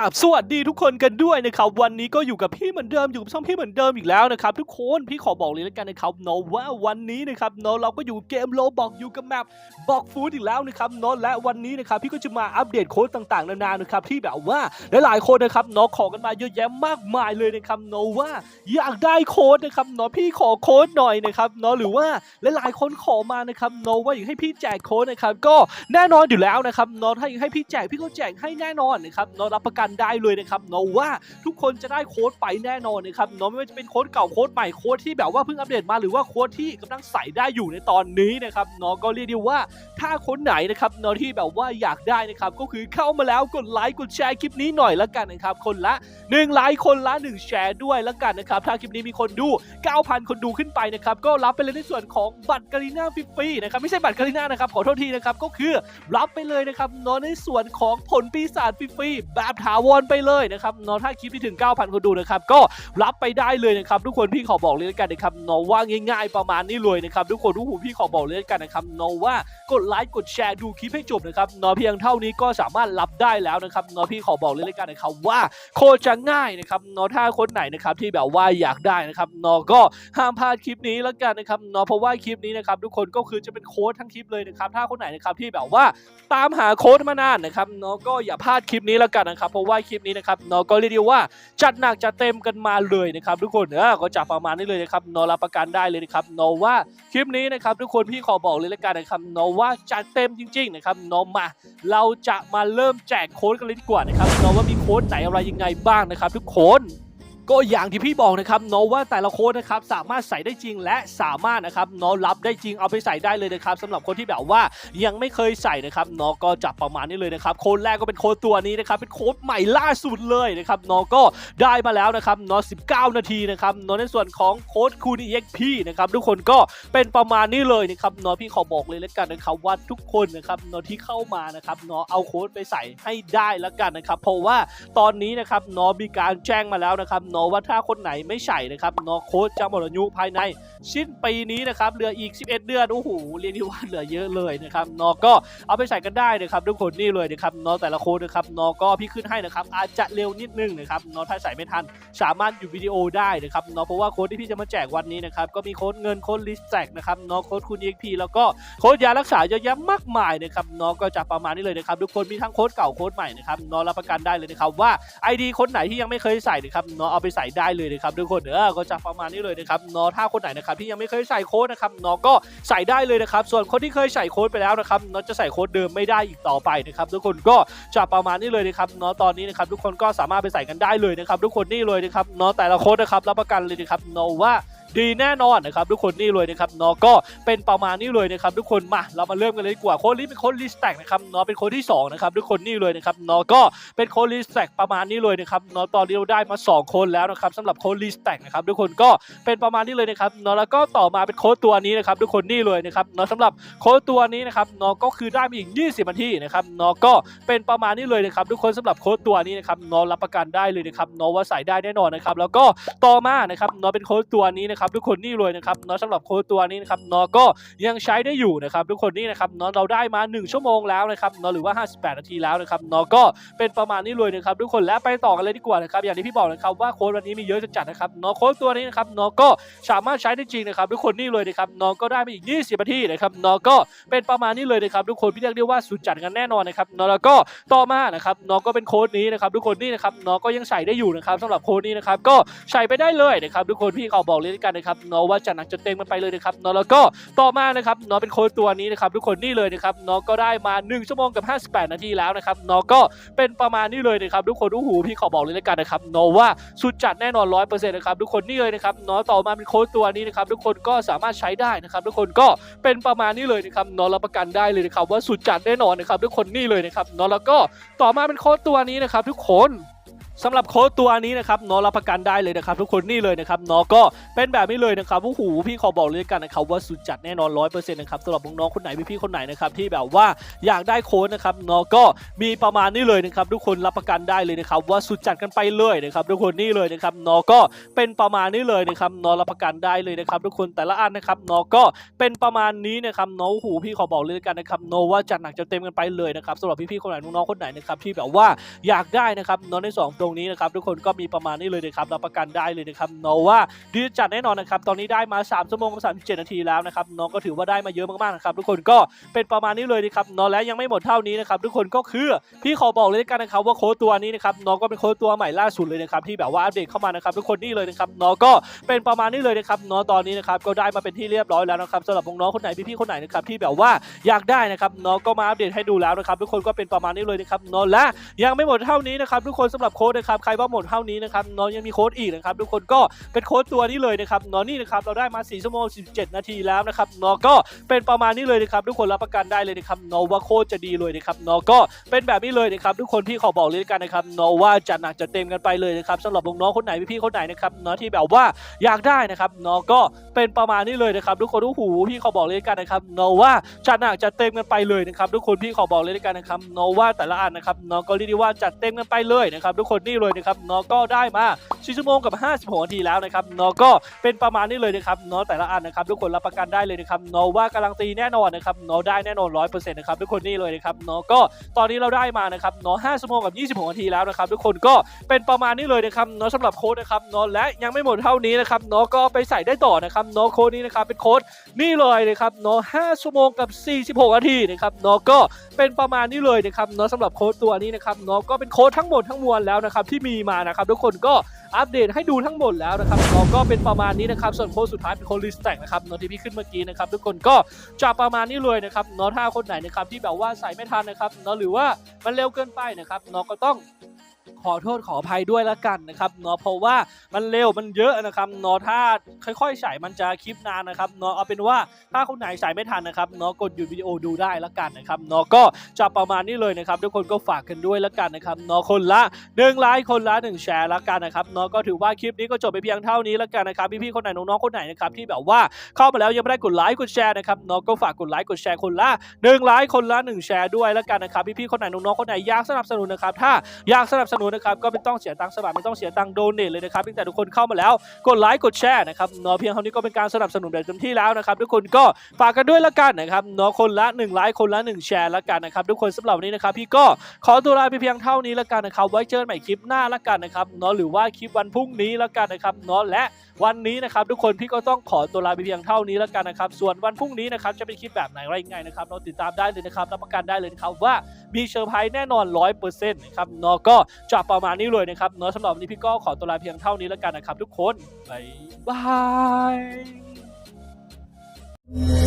ราบสวัสดีทุกคนกันด้วยนะครับวันนี้ก็อยู่กับพี่เหมือนเดิมอยู่กับช่องพี่เหมือนเดิมอีกแล้วนะครับทุกคนพี่ขอบอกเลยแล้วกันนะครับเนาะว่าวันนี้นะครับเนาะเราก็อยู่เกมโลบอกอยู่กับแมปบอกฟูดอีกแล้วนะครับเนาะและวันนี้นะครับพี่ก็จะมาอัปเดตโค้ดต่างๆนานานะครับที่แบบว่าหลายๆคนนะครับเนาะขอกันมาเยอะแยะมากมายเลยนะครับเนาะว่าอยากได้โค้ดนะครับเนาะพี่ขอโค้ดหน่อยนะครับเนาะหรือว่าหลายๆคนขอมานะครับเนาะว่าอยากให้พี่แจกโค้ดนะครับก็แน่นอนอยู่แล้วนะครับเนอะถ้าอยากให้พี่แจกพี่ก็แจกให้แน่นอนนะครับเนอะรับประกันได้เลยนะครับเนอะว่าทุกคนจะได้โค้ดไปแน่นอนนะครับเนอะไม่ว่าจะเป็นโค้ดเก่าโค้ดใหม่โค้ดที่แบบว่าเพิ่งอัปเดตมาหรือว่าโค้ดที่กำลังใส่ได้อยู่ในตอนนี้นะครับเนอะก็เรียกได้ว่าถ้าคนไหนนะครับเนอะที่แบบว่าอยากได้นะครับก็คือเข้ามาแล้วกดไลค์กดแชร์คลิปนี้หน่อยละกันนะครับคนละ1ไลค์คนละ 1 แชร์ด้วยละกันนะครับถ้าคลิปนี้มีคนดู 9,000 คนดูขึ้นไปนะครับก็รับไปเลยในส่วนของบัตรการีน่าฟรีๆนะครับไม่ใช่บัตรการีน่านะครับขอโทษทีนะครับก็คือรับไปเลยนะครับเนอะในส่วนของผลปีศาจฟรีๆแบบาวรไปเลยนะครับเนอะถ้าคลิปที่ถึง 9,000 คนดูนะครับก็รับไปได้เลยนะครับทุกคนพี่ขอบอกเลยกันนะครับเนอะว่าง่ายๆประมาณนี้เลยนะครับทุกคนทุกหูพี่ขอบอกเลยกันนะครับเนอะว่ากดไลค์กดแชร์ดูคลิปให้จบนะครับเนอะเพียงเท่านี้ก็สามารถรับได้แล้วนะครับเนอะพี่ขอบอกเลยกันนะครับว่าโคตรจะง่ายนะครับเนอะถ้าคนไหนนะครับที่แบบว่าอยากได้นะครับเนอะก็ห้ามพลาดคลิปนี้แล้วกันนะครับเนอะเพราะว่าคลิปนี้นะครับทุกคนก็คือจะเป็นโค้ดทั้งคลิปเลยนะครับถ้าคนไหนนะครับที่แบบว่าตามหาโค้ดมานานนะครับเนาะก็อย่าพลาดคลิปนี้แล้วกันนะครับราะว่าคลิปนี้นะครับเนาะก็เรียกว่าจัดหนักจัดเต็มกันมาเลยนะครับทุกคนเออก็จับประมาณนี้เลยนะครับเนาะรับประกันได้เลยนะครับเนาะว่าคลิปนี้นะครับทุกคนพี่ขอบอกเลยละกันนะครับเนาะว่าจัดเต็มจริงๆนะครับเนาะมาเราจะมาเริ่มแจกโค้ดกันเลยดีกว่านะครับเนาะว่ามีโค้ดไหนอะไรยังไงบ้างนะครับทุกคน ก็อย่างที่พี่บอกนะครับเนาะว่าแต่ละโค้ดนะครับสามารถใส่ได้จริงและสามารถนะครับเนาะรับได้จริงเอาไปใส่ได้เลยนะครับสำหรับคนที่แบบว่ายังไม่เคยใส่นะครับเนาะก็จับประมาณนี้เลยนะครับโค้ดแรกก็เป็นโค้ดตัวนี้นะครับเป็นโค้ดใหม่ล่าสุดเลยนะครับเนาะก็ได้มาแล้วนะครับเนาะ19 นาทีนะครับเนาะในส่วนของโค้ดคูณ EXP นะครับทุกคนก็เป็นประมาณนี้เลยนะครับเนาะพี่ขอบอกเลยแล้วกันนะครับว่าทุกคนนะครับเนาะที่เข้ามานะครับเนาะเอาโค้ดไปใส่ให้ได้แล้วกันนะครับเพราะว่าตอนนี้นะครับเนาะมีการแจ้งมาแล้วนะครับเนาะว่าถ้าคนไหนไม่ใส่นะครับเนาะโค้ดจะหมดอายุภายในสิ้นปีนี้นะครับเหลืออีก 11 เดือนโอ้โหเรียกได้ว่าเหลือเยอะเลยนะครับเนาะก็เอาไปใส่กันได้นะครับทุกคนนี่เลยนะครับเนาะแต่ละโค้ดนะครับเนาะก็พี่ขึ้นให้นะครับอาจจะเร็วนิดนึงนะครับเนาะถ้าใส่ไม่ทันสามารถอยู่วิดีโอได้นะครับเนาะเพราะว่าโค้ดที่พี่จะมาแจกวันนี้นะครับก็มีโค้ดเงินโค้ดลิสแตกนะครับเนาะโค้ดคูณ EXP แล้วก็โค้ดยารักษาเยอะแยะมากมายนะครับเนาะก็จะประมาณนี้เลยนะครับทุกคนมีทั้งโค้ดเก่าโค้ดใหม่นะครับเนาะรับประกันได้เลยนะครับว่า ID คนไหนที่ยังไม่เคยใส่นะครับเนาะเอาไปใส่ได้เลยนะครับทุกคนเออก็จะประมาณนี้เลยนะครับเนาะถ้าคนไหนนะครับที่ยังไม่เคยใส่โค้ดนะครับเนาะก็ใส่ได้เลยนะครับ ส่วนคนที่เคยใส่โค้ดไปแล้วนะครับเนาะจะใส่โค้ดเดิมไม่ได้อีกต่อไปนะครับทุกคนก็จะประมาณนี้เลยนะครับเนาะตอนนี้นะครับทุกคนก็สามารถไปใส่กันได้เลยนะครับทุกคนนี่เลยนะครับเนาะแต่ละโค้ดนะครับรับประกันเลยนะครับเนาะว่า ดีแน่นอนนะครับทุกคนนี่เลยนะครับเนาะก็เป็นประมาณนี้เลยนะครับทุกคนมาเรามาเริ่มกันเลยดีกว่าโค้ดลิสเป็นโค้ดลิสแตกนะครับเนาะเป็นโค้ดที่สองนะครับทุกคนนี่เลยนะครับเนาะก็เป็นโค้ดลิสแตกประมาณนี้เลยนะครับเนาะตอนนี้เราได้มาสองค้ดแล้วนะครับสำหรับโค้ดลิสแตกนะครับทุกคนก็เป็นประมาณนี้เลยนะครับเนาะแล้วก็ต่อมาเป็นโค้ดตัวนี้นะครับทุกคนนี่เลยนะครับเนาะสำหรับโค้ดตัวนี้นะครับเนาะก็คือได้มาอีก 20นาทีนะครับเนาะก็เป็นประมาณนี้เลยนะครับทุกคนสำหรับโค้ดตัวนี้นะครับเนาะรับประกันได้เลยนะครับเนาะว่าใส่ได้แน่นอนนะครับแล้วก็ต่อมานะครับเนาะเป็นโค้ดตัวนี้นะครับทุกคนนี่เลยนะครับเนาะสำหรับโค้ดตัวนี้นะครับเนาะก็ยังใช้ได้อยู่นะครับทุกคนนี่นะครับเนาะเราได้มา 1 ชั่วโมงแล้วนะครับเนาะหรือว่า 58 นาทีแล้วนะครับเนาะก็เป็นประมาณนี้เลยนะครับทุกคนและไปต่อกันเลยดีกว่านะครับอย่างที่พี่บอกนะครับว่าโค้ดวันนี้มีเยอะจัดนะครับเนาะโค้ดตัวนี้นะครับเนาะก็สามารถใช้ได้จริงนะครับทุกคนนี่เลยนะครับเนาะก็ได้มาอีก 20 นาทีนะครับเนาะก็เป็นประมาณนี้เลยนะครับทุกคนพี่เรียกได้ว่าสุดจัดกันแน่นอนนะครับเนาะแล้วก็ต่อมานะครับเนาะก็เป็นโค้ดนี้นะครับทุกคนนี่นะครับเนาะก็ยังใส่ได้อยู่นะครับสำหรับโค้ดนี้นะครับก็ใส่ไปได้เลยนะครับทุกคนพี่ขอบอกเลยด้วยกันนะครับเนาะว่าจัดหนักจัดเต็มกันไปเลยนะครับเนาะแล้วก็ต่อมานะครับเนาะเป็นโค้ดตัวนี้นะครับทุกคนนี่เลยนะครับเนาะก็ได้มา 1 ชั่วโมงกับ 58 นาทีแล้วนะครับเนาะก็เป็นประมาณนี้เลยนะครับทุกคนโอ้โหพี่ขอบอกเลยด้วกันนะครับเนาะว่าสุดจัดแน่นอน100%นะครับทุกคนนี่เลยนะครับเนาะต่อมาเป็นโค้ดตัวนี้นะครับทุกคนก็สามารถใช้ได้นะครับทุกคนก็เป็นประมาณนี้เลยนะครับเนาะรับประกันได้เลยนะครับว่าสุดจัดแน่นอนนะครับทุกคนนี่เลยนะครับเนาะแล้วก็ต่อมาเป็นโค้ดตัวนี้นะครับทุกคน สำหรับโค้ดตัวนี้นะครับเนาะรับประกันได้เลยนะครับทุกคนนี่เลยนะครับเนาะก็เป็นแบบนี้เลยนะครับโอ้โหพี่ขอบอกเลยกันนะครับว่าสุดจัดแน่นอนร้อยเปอร์เซ็นต์นะครับสำหรับน้องๆคนไหนพี่ๆคนไหนนะครับที่แบบว่าอยากได้โค้ดนะครับเนาะก็มีประมาณนี้เลยนะครับทุกคนรับประกันได้เลยนะครับว่าสุดจัดกันไปเลยนะครับทุกคนนี่เลยนะครับเนาะก็เป็นประมาณนี้เลยนะครับเนาะรับประกันได้เลยนะครับทุกคนแต่ละอันนะครับเนาะก็เป็นประมาณนี้นะครับนาะโอ้โหพี่ขอบอกเลยกันนะครับเนาะว่าจัดหนักจัดเต็มกันไปเลยนะครับสำหรับพี่ๆคนไหนน้องๆคนไหนนะครับที่แบบว่าอยากได้นะครับนาะในสองตรงนี้นะครับทุกคนก็มีประมาณนี้เลยนะครับรับประกันได้เลยนะครับเนว่าดีจัดแน่นอนนะครับตอนนี้ได้มา3ชั่วโมงกับ37นาทีแล้วนะครับเนาะก็ถือว่าได้มาเยอะมากๆนะครับทุกคนก็เป็นประมาณนี้เลยนะครับนาะและยังไม่หมดเท่านี้นะครับทุกคนก็คือพี่ขอบอกเลยกันนะครับว่าโค้ดตัวนี้นะครับเนาะก็เป็นโค้ดตัวใหม่ล่าสุดเลยนะครับที่แบบว่าอัปเดตเข้ามานะครับทุกคนนี่เลยนะครับเนาะก็เป็นประมาณนี้เลยนะครับเนาะตอนนี้นะครับก็ได้มาเป็นที่เรียบร้อยแล้วนะครับสำหรับน้องคนไหนพี่ๆคนไหนนะครับที่แบบว่าอยากได้นะครับเนาะก็มาอัปเดตให้ดูแล้วนะครับทุกคนก็เป็นประมาณนี้เลยนะครับเนาะและยังไม่หมดเท่านี้นะครับทุกคนสำหรับโค้ดนะครับใครว่าหมดเท่านี้นะครับเนาะยังมีโค้ดอีกนะครับทุกคนก็เป็นโค้ดตัวนี้เลยนะครับเนาะนี่นะครับเราได้มา4ชั่วโมง17 นาทีแล้วนะครับเนาะก็เป็นประมาณนี้เลยนะครับทุกคนรับประกันได้เลยนะครับเนาะว่าโค้ดจะดีเลยนะครับเนาะก็เป็นแบบนี้เลยนะครับทุกคนพี่ขอบอกเลยกันนะครับเนาะว่าจัดหนักจัดเต็มกันไปเลยนะครับสำหรับน้องๆคนไหนพี่ๆคนไหนนะครับเนาะที่แบบว่าอยากได้นะครับเนาะก็เป็นประมาณนี้เลยนะครับทุกคนโอ้โหพี่ขอบอกเลยกันนะครับเนาะว่าจัดหนักจัดเต็มกันไปเลยนะครับทุกคนพี่ขอบอกเลยกันนะครับเนาะว่าแต่ละอันนะครับเนาะก็เรียกได้ว่าจัดเต็มกันไปเลยนะครับทุกคนนี่เลยนะครับเนาะก็ได้มา4ชั่วโมงกับ 56นาทีแล้วนะครับนาะก็เป็นประมาณนี้เลยนะครับนาะแต่ละอันนะครับทุกคนรับประกันได้เลยนะครับนาะว่าการันตีแน่นอนนะครับนาะได้แน่นอน100%นะครับทุกคนนี่เลยนะครับนาะก็ตอนนี้เราได้มานะครับเนาะ5ชั่วโมงกับ 26นาทีแล้วนะครับทุกคนก็เป็นประมาณนี้เลยนะครับนาะสำหรับโค้ดนะครับนาะและยังไม่หมดเท่านี้นะครับนาะก็ไปใส่ได้ต่อนะครับนาะโค้ดนี้นะครับเป็นโค้ดนี่เลยนะครับเนาะ5ชั่วโมงกับ 46นาทีนะครับนาะก็เป็นประมาณนี้เลยนะครับนาะสำหรับโค้ดตัวนี้นะครับนาะก็เป็นโค้ดทั้งหมดทั้งมวลแล้วนะครับที่มีมานะครับทุกคนก็ อัปเดตให้ดูทั้งหมดแล้วนะครับเราก็เป็นประมาณนี้นะครับส่วนโค้ดสุดท้ายเป็นโค้ดลิสแต็กนะครับเนาะที่พี่ขึ้นเมื่อกี้นะครับทุกคนก็จะประมาณนี้เลยนะครับเนาะถ้าคนไหนนะครับที่แบบว่าใส่ไม่ทันนะครับเนาะหรือว่ามันเร็วเกินไปนะครับเนาะก็ต้อง ขอโทษขออภัยด้วยละกันนะครับเนาะเพราะว่ามันเร็วมันเยอะนะครับเนาะถ้าค่อยๆใส่มันจะคลิปนานนะครับเนาะเอาเป็นว่าถ้าคนไหนใส่ไม่ทันนะครับเนาะกดหยุดวิดีโอดูได้ละกันนะครับเนาะก็จะประมาณนี้เลยนะครับทุกคนก็ฝากกันด้วยละกันนะครับเนาะคนละหนึ่งไลค์คนละหนึ่งแชร์ละกันนะครับเนาะก็ถือว่าคลิปนี้ก็จบไปเพียงเท่านี้ละกันนะครับพี่ๆคนไหนน้องๆคนไหนนะครับที่แบบว่าเข้ามาแล้วยังไม่ได้กดไลค์กดแชร์นะครับเนาะก็ฝากกดไลค์กดแชร์คนละหนึ่งไลค์คนละหนึ่งแชร์ด้วยละกันนะครับพี่ๆคนไหนน้องๆคนไหนอยากสนับสนุนนะครับถ้าอยากสนับสนุนนะครับก็ไม่ต้องเสียตังค์สมัครไม่ต้องเสียตังค์โดเนทเลยนะครับเพียงแต่ทุกคนเข้ามาแล้วกดไลค์กดแชร์นะครับเนาะเพียงเท่านี้ก็เป็นการสนับสนุนแบบเต็มที่แล้วนะครับทุกคนก็ฝากกันด้วยละกันนะครับเนาะคนละหนึ่งไลค์คนละหนึ่งแชร์ละกันนะครับทุกคนสำหรับนี้นะครับพี่ก็ขอตัวลาไปเพียงเท่านี้ล้วกันนะครับไว้เจอกันใหม่คลิปหน้าล้วกันนะครับเนาะหรือว่าคลิปวันพรุ่งนี้ล้วกันนะครับเนาะและวันนี้นะครับทุกคนพี่ก็ต้องขอตัวลาไปเพียงเท่านี้ล้วกันนะครับส่วนวันพรุ่งนี้นะครับจะเป็นคลิปแบบไหนอะไรยังไงนะครับเราติดตามได้เลยนะครับรับประกันได้เลยนะครับว่ามีเซอร์ไพรส์แน่นอน 100%นะครับเนาะก็จะประมาณนี้เลยนะครับเนาะสำหรับวันนี้พี่ก็ขอตัวลาเพียงเท่านี้แล้วกันนะครับ ทุกคน บ๊ายบาย